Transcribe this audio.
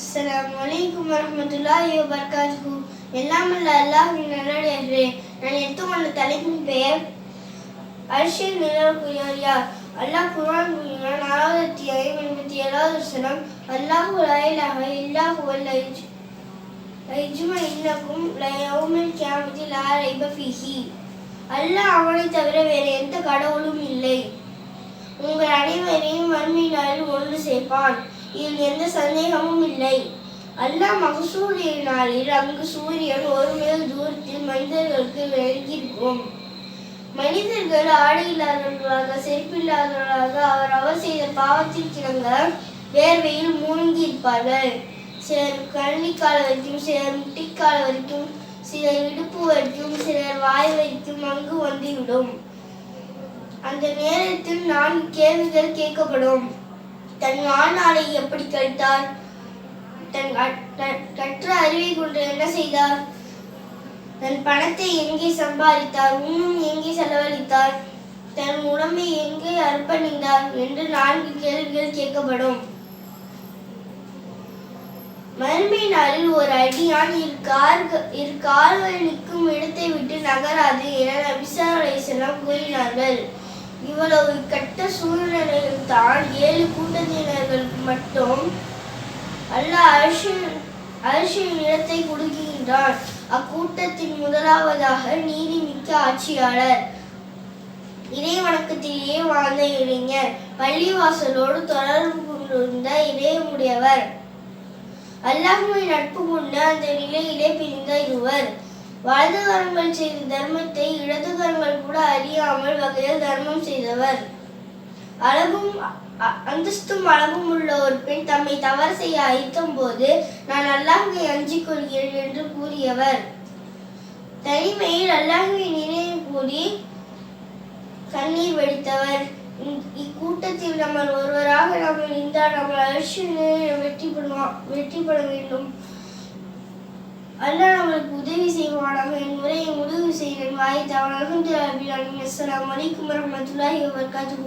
அஸ்லாம் வலைக்கும் வரமத்துல்லாஹி வபர்காத்து எல்லாம் அல்ல அல்லாஹின் நல்லடியார்களே நான் எடுத்துக்கொண்ட தலைப்பின் பெயர் அரிசியல் நிலவுக்குரியா அல்லாஹ் குரான் கூறுகிறான் நாலாவது அத்தியாயம் எண்பத்தி ஏழாவது வசனம் அல்லாஹு லாயிலாக இல்லாஹு வல்லைஜ் ஐஜும இன்னக்கும் லயௌமில் கியாமத்தி லா ரைப ஃபீஹி அல்லாஹ் அவனை தவிர வேறு எந்த கடவுளும் இல்லை. உங்கள் அனைவரையும் வறுமை ஒன்று சேர்ப்பான். இதில் எந்த சந்தேகமும் இல்லை. அல்லாஹ் மகசூரிய நாளில் அங்கு சூரியன் ஒரு மேல் தூரத்தில் மனிதர்களுக்கு விளங்கியிருக்கும். மனிதர்கள் ஆடை இல்லாதவர்களாக செருப்பில்லாதவர்களாக அவர் அவர் செய்த பாவத்திற்கிணங்க வேர்வையில் மூழ்கி இருப்பார்கள் சிலர் கரணிக்கால வரைக்கும் சிலர் முட்டிக்கால வரைக்கும் சிலர் இடுப்பு வரைக்கும் சிலர் வாய் வரைக்கும் அங்கு வந்துவிடும். அந்த நேரத்தில் நான் கேள்விகள் கேட்கப்படும். தன் வாழ்நாளை எப்படி கழித்தார்? தன் கற்ற அறிவை கொண்டு என்ன செய்தார்? தன் பணத்தை எங்கே சம்பாதித்தார்? உண்ணும் எங்கே செலவழித்தார்? தன் உடம்பை எங்கே அர்ப்பணித்தார் என்று நான்கு கேள்விகள் கேட்கப்படும். மறுமை நாளில் ஒரு அடியான் இரு கார்கள் இரு கார்கள் நிற்கும் இடத்தை விட்டு நகராது என நபிசா அலைஹிஸ்ஸலாம் கூறினார்கள். இவ்வளவு கெட்ட சூழ்நிலையில் தான் ஏழு கூட்டத்தினர்களுக்கு மட்டும் அல்லாஹ் அரிசின் அரிசியின் இடத்தை கொடுக்கின்றான். அக்கூட்டத்தின் முதலாவதாக நீதிமிக்க ஆட்சியாளர். இறை வணக்கத்திலேயே வாழ்ந்த இளைஞர் பள்ளிவாசலோடு தொடர்பு கொண்டிருந்த இதயமுடையவர் அல்லாஹுவை நட்பு கொண்டு அந்த நிலையிலே பிரிந்த இருவர். வலது கரங்கள் செய்த தர்மத்தை இடது கரங்கள் அறியாமல் வகையில் தர்மம் செய்தவர். அழகும் அந்தஸ்தும் அழகும் உள்ள ஒரு பெண் தம்மை தவறு செய்ய அழைத்தும் போது நான் அல்லாஹை அஞ்சிக் கொள்கிறேன் என்று கூறியவர். தனிமையில் அல்லாஹுவை நினைவு கூறி கண்ணீர் வடித்தவர். இக்கூட்டத்தில் நம்ம ஒருவராக நம்ம நின்றால் நம்ம அழிச்சு வெற்றி பெறுவோம் வெற்றி பெற வேண்டும். அல்ல நம்மளுக்கு உதவி செய்வானாக என் الله تعالى الحمد لله السلام عليكم ورحمة الله وبركاته